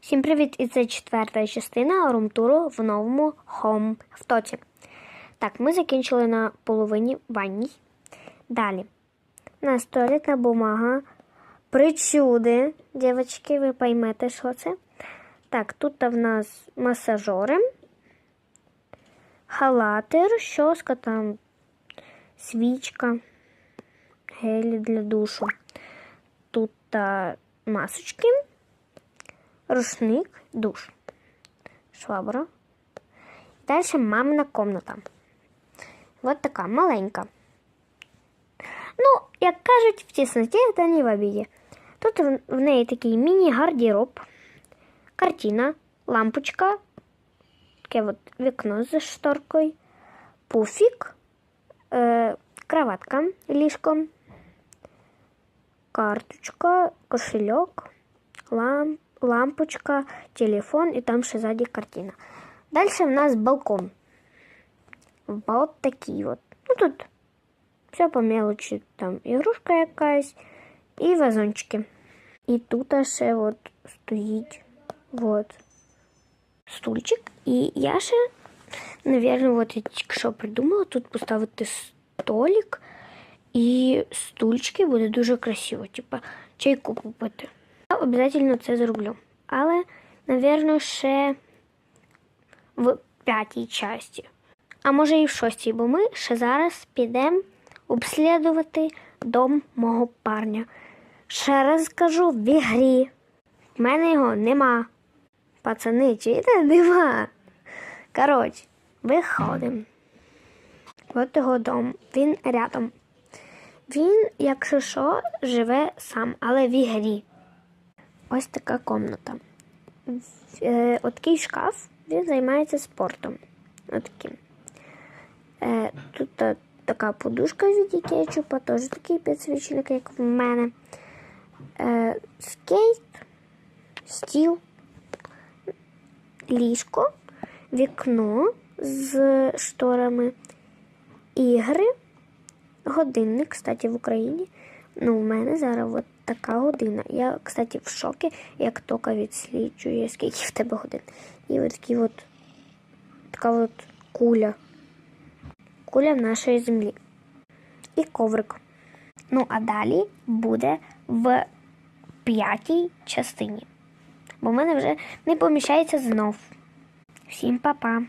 Всім привіт! І це четверта частина румтуру в новому Home в Тоці. Так, ми закінчили на половині ванній. Далі. У нас туалетна бумага. Причуди, дівчатки, ви поймете, що це. Так, тут в нас масажори, халатер, щоска, там, свічка, гелі для душу. Тут масочки рушник, душ, швабра. Далі мамина комната. Вот така маленька. Ну, як кажуть, в тісноті та не в обіді. Тут в- неї такий міні-гардероб, картина, лампочка, таке от вікно з шторкою, пуфік, е, кроватка, ліжко, карточка, кошельок, ламп, лампочка, телефон і там ще ззаді картина. Далі в нас балкон. Вот такий от. Ну тут все по мелочі. Там ігрушка якась і вазончики. І тут ще от стоїть от стульчик. І я ще, навірно, от я тільки що придумала тут поставити столик і стульчики буде дуже красиво. Типа чайку попити. Я обов'язково це зроблю. Але, напевно, ще в п'ятій часті. А може і в шостій, бо ми ще зараз підемо обслідувати дом мого парня. Ще раз кажу, в ігрі. В мене його нема. Пацани, чуєте, нема. Коротше, виходимо. От його дом. Він рядом. Він, якщо що, живе сам, але в ігрі. Ось така комната. Е, Отакий шкаф, він займається спортом. Отаким. Е, тут така подушка від кетчупа, теж такий підсвічник, як в мене. Е, скейт, стіл, ліжко, вікно з шторами, ігри, годинник, кстати, в Україні. Ну, у мене зараз от така година. Я, кстати, в шокі, як тока відсліджує, скільки в тебе годин. І от такі от така от куля. Куля нашої землі. І коврик. Ну, а далі буде в п'ятій частині. Бо в мене вже не поміщається знов. Всім па-па!